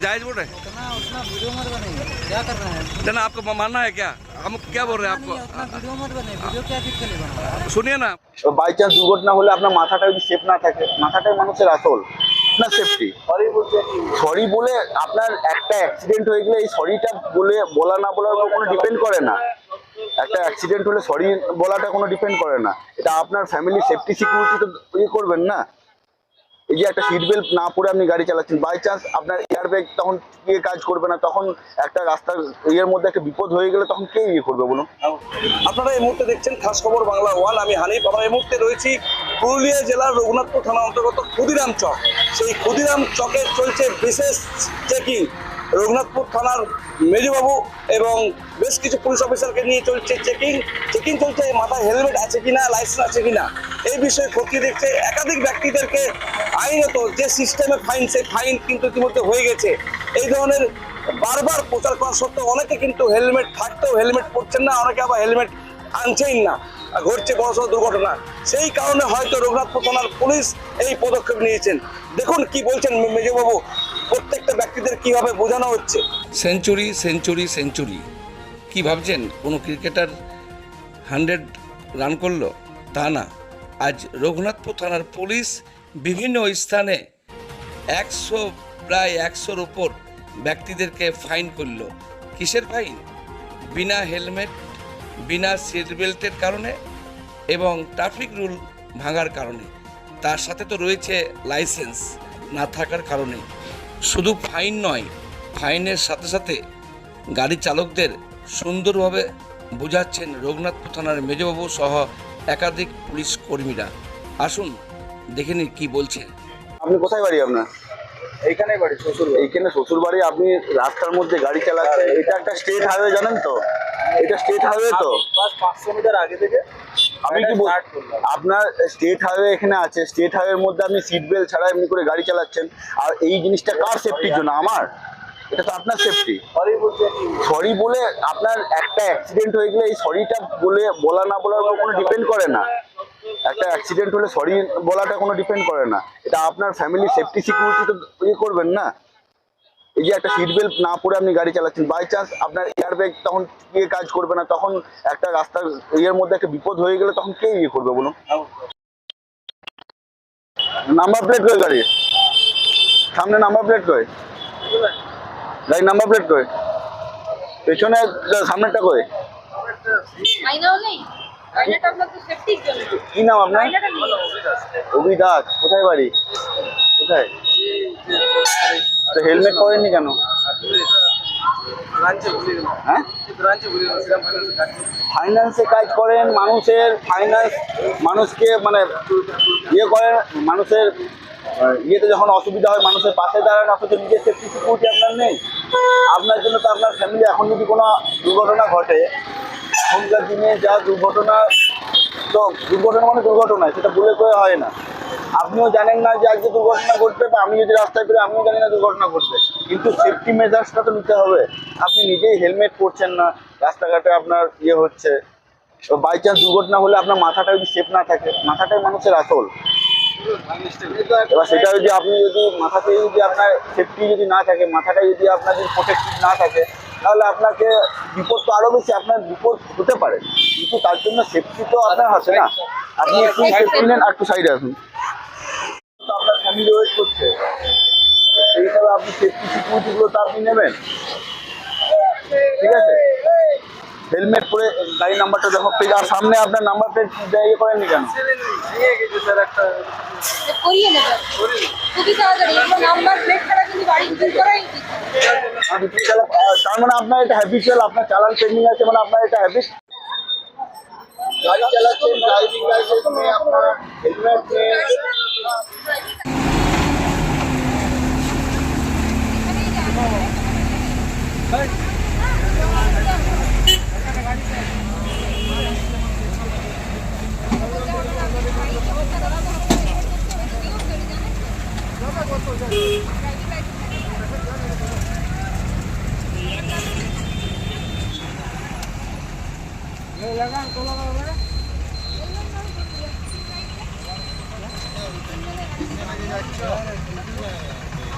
जायज बोल रहे हैं उतना उतना वीडियो मत बने क्या कर रहे हैं ना आपको मानना है क्या हम क्या बोल रहे हैं नहीं, उतना आपको वीडियो मत बने वीडियो क्या चीज के लिए बना रहा है सुनिए ना বাই চান্স দুর্ঘটনা হলে আপনার মাথাটা যদি সেফ না থাকে মাথাটাই মানুষের আসল না সেফটি সরি বলে আপনার একটা অ্যাক্সিডেন্ট হয়ে গেলে এই সরিটা বলে বলা না বলার উপর কোনো ডিপেন্ড করে না একটা অ্যাক্সিডেন্ট হলে সরি বলাটা কোনো ডিপেন্ড করে না এটা আপনার ফ্যামিলি সেফটি সিকিউরিটি তো ইয়ে করবেন না এই যে একটা সিট বেল্ট না পরে আপনি গাড়ি চালাচ্ছেন বাই চান্স আপনার এয়ার ব্যাগ তখন কে কাজ করবে না তখন একটা রাস্তার ইয়ের মধ্যে একটা বিপদ হয়ে গেলে তখন কে ইয়ে করবে বলুন? আপনারা এই মুহূর্তে দেখছেন খাস খবর বাংলা ওয়ান আমি হানিফ। আমরা এই মুহূর্তে রয়েছি পুরুলিয়া জেলার রঘুনাথপুর থানা অন্তর্গত ক্ষুদিরাম চক। সেই ক্ষুদিরাম চকে চলছে বিশেষ চেকিং রঘুনাথপুর থানার মেজবাবু এবং বেশ কিছু পুলিশ অফিসারকে নিয়ে চলছে চেকিং। চেকিং চলছে, মাথায় হেলমেট আছে কিনা লাইসেন্স আছে কিনা, এই বিষয়ে খতিয়ে দেখছে একাধিক ব্যক্তিদেরকে আইনত যে সিস্টেমে ফাইন সেই ফাইন কিন্তু ইতিমধ্যে হয়ে গেছে। এই ধরনের বারবার প্রচার করা সত্ত্বেও অনেকে কিন্তু হেলমেট থাকতেও হেলমেট পরছেন না, অনেকে আবার হেলমেট আনছেই না। ঘটছে বড় সড় দুর্ঘটনা। সেই কারণে হয়তো রঘুনাথপুর থানার পুলিশ এই পদক্ষেপ নিয়েছেন। দেখুন কি বলছেন মেজবাবু, প্রত্যেকটা ব্যক্তিদের কীভাবে বোঝানো হচ্ছে? Century century century. কি ভাবছেন? কোনো ক্রিকেটার হান্ড্রেড রান করল? তা না। আজ রঘুনাথপুর থানার পুলিশ বিভিন্ন স্থানে একশো, প্রায় একশোর ওপর ব্যক্তিদেরকে ফাইন করল। কিসের ফাইন? বিনা হেলমেট বিনা সিট বেল্টের কারণে এবং ট্রাফিক রুল ভাঙার কারণে। তার সাথে তো রয়েছে লাইসেন্স না থাকার কারণে। শুধু ফাইন নয় ফাইনের সাথে সাথে গাড়ি চালকদের সুন্দরভাবে বোঝাচ্ছেন রঘুনাথপুর থানার মেজবাবু সহ একাধিক পুলিশ কর্মীরা। আসুন দেখে নিন কী বলছে। আপনি কোথায় বাড়ি আপনার? এইখানে বাড়ি শ্বশুর এইখানে শ্বশুর বাড়ি আপনি রাস্তার মধ্যে গাড়ি চালাচ্ছেন। এটা একটা স্টেট হাইওয়ে জানেন তো? এটা স্টেট হাইওয়ে তো? পাঁচশো মিটার আগে থেকে আমি কি আপনার স্টেট হাইওয়ে এখানে আছে স্টেট হাইওয়ের মধ্যে আপনি সিট বেল্ট ছাড়া এমনি করে গাড়ি চালাচ্ছেন। আর এই জিনিসটা কার সেফটির জন্য? আমার? এটা তো আপনার সেফটি সরি বলে আপনার একটা অ্যাক্সিডেন্ট হয়ে গেলে এই সরিটা বলে বলা না বলার উপর কোনো ডিপেন্ড করে না। একটা অ্যাক্সিডেন্ট হলে সরি বলাটা কোনো ডিপেন্ড করে না। এটা আপনার ফ্যামিলি সেফটি সিকিউরিটি তো ইয়ে করবেন না? এই যে একটা সিট বেল্ট না পরে আপনি গাড়ি চালাচ্ছেন বাই চান্স আপনার এয়ার ব্যাগ তখন গিয়ে কাজ করবে না, তখন একটা রাস্তার ইয়ের মধ্যে একটা বিপদ হয়ে গেলে তখন কে ইয়ে করবে বলুন? নাম্বার প্লেট কই গাড়ি সামনে নাম্বার প্লেট কই? গাড়ি নাম্বার প্লেট কই? পেছনে সেফটির জন্য কি নাম আপনার? অভি দাস কোথায় বাড়ি? কোথায়? তো হেলমেট পরেননি কেন? হ্যাঁ? ফাইন্যান্সে কাজ করেন, মানুষের ফাইন্যান্স মানুষকে মানে ইয়ে করেন, মানুষের ইয়েতে যখন অসুবিধা হয়, মানুষের পাশে দাঁড়ান, অথচ নিজের সেফটি সিকিউরিটি আপনার নেই। আপনার জন্য তো আপনার ফ্যামিলি এখন যদি কোনো দুর্ঘটনা ঘটে, এখনকার দিনে যা দুর্ঘটনা, তো দুর্ঘটনা মানে দুর্ঘটনা সেটা বলে করে হয় না। আপনিও জানেন না যে আজকে দুর্ঘটনা ঘটবে বা আমি যদি রাস্তায় বেরোই আমিও জানি না দুর্ঘটনা ঘটবে। কিন্তু সেফটি মেজার্সটা তো নিতে হবে। আপনি নিজেই হেলমেট পরছেন না, রাস্তাঘাটে আপনার ইয়ে হচ্ছে। বাই চান্স দুর্ঘটনা হলে আপনার মাথাটা যদি সেফ না থাকে, মাথাটাই মানুষের আসল। এবার সেটা যদি আপনি যদি মাথাতে যদি আপনার সেফটি যদি না থাকে, মাথাটা যদি আপনার যদি প্রোটেক্টেড না থাকে, তাহলে আপনাকে বিপদ তো আরও বেশি, আপনার বিপদ হতে পারে। কিন্তু তার জন্য সেফটি তো আপনার হাতে না। আপনি একটু সেফটি নেন আর একটু সাইডে আসুন। আপনার ওয়েট করছে। সেই হিসাবে আপনি সেফটি সিকিউরিটিগুলো তো আপনি নেবেন? ঠিক আছে? হেলমেট পরে গাড়ির নাম্বারটা দেখো পেজ আর সামনে আপনার নাম্বার প্লেট ইয়ে করেননি কেন? গাড়ি তার মানে আপনার এটা হ্যাবিচুয়াল আপনার চালান পেন্ডিং আছে মানে আপনার এটা হ্যাবিট গাড়ি চালাচ্ছেন ড্রাইভিং লাইসেন্স নেই আপনার হেলমেট নেই लगान तो लगा बड़ा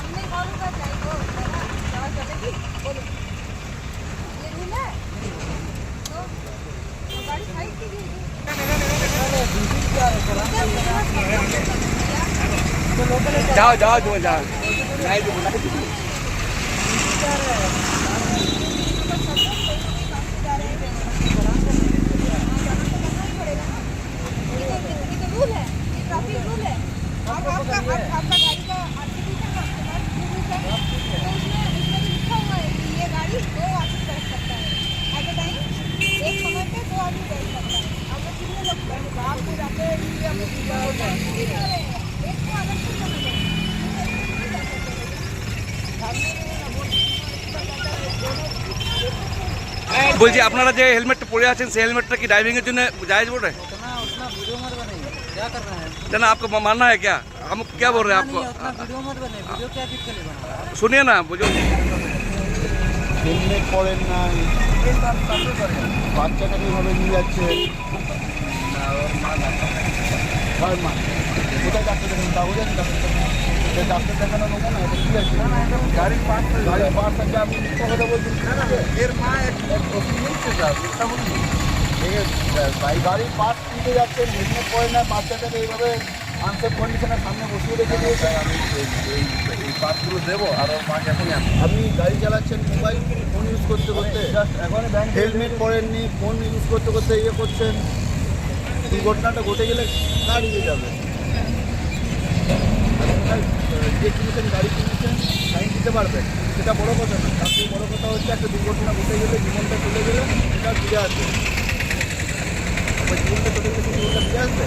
আপনি ঘর যাই গো যাওয়া যাবে কি বলুন داود داود ولا نايد ولا বলছি আপনারা যে হেলমেটটা পরে আছেন সেই হেলমেটটা কি ড্রাইভিং এর জন্য জায়েজ बोल रहे हैं उतना उतना वीडियो मत बनाइए क्या कर रहे हैं ना आपको मानना है क्या हम क्या बोल रहे हैं नहीं, आपको उतना वीडियो मत बनाइए वीडियो क्या चीज के लिए बना रहा है सुनिए ना बुझो হেলমেট পরেন নাই বাচ্চাটাকে ভাবে নিয়ে যাচ্ছে হয় মা কোথায় ডাক্তার দেখানো তা বোঝেন ডাক্তার ডাক্তার দেখানো না ঠিক আছে গাড়ির আছে আপনি বলছেন এর মিথ্যা বলছি গাড়ির হেলমেট পরে না এইভাবে সামনে আমি এই দেবো আপনি গাড়ি চালাচ্ছেন মোবাইল ফোন ইউজ করতে করতে এখন হেলমেট পরেননি ফোন ইউজ করতে করতে ইয়ে করছেন। দুর্ঘটনাটা ঘটে গেলে ইয়ে যাবে। যে কিনেছেন, গাড়ি কিনেছেন টাইম দিতে পারবেন। সেটা বড় কথা না। তার বড় কথা হচ্ছে একটা দুর্ঘটনা ঘটে গেলে, জীবনটা চলে গেলে সেটা ফিরে আসবে। জীবনটা চলে গেলে জীবনটা ফিরে আসবে?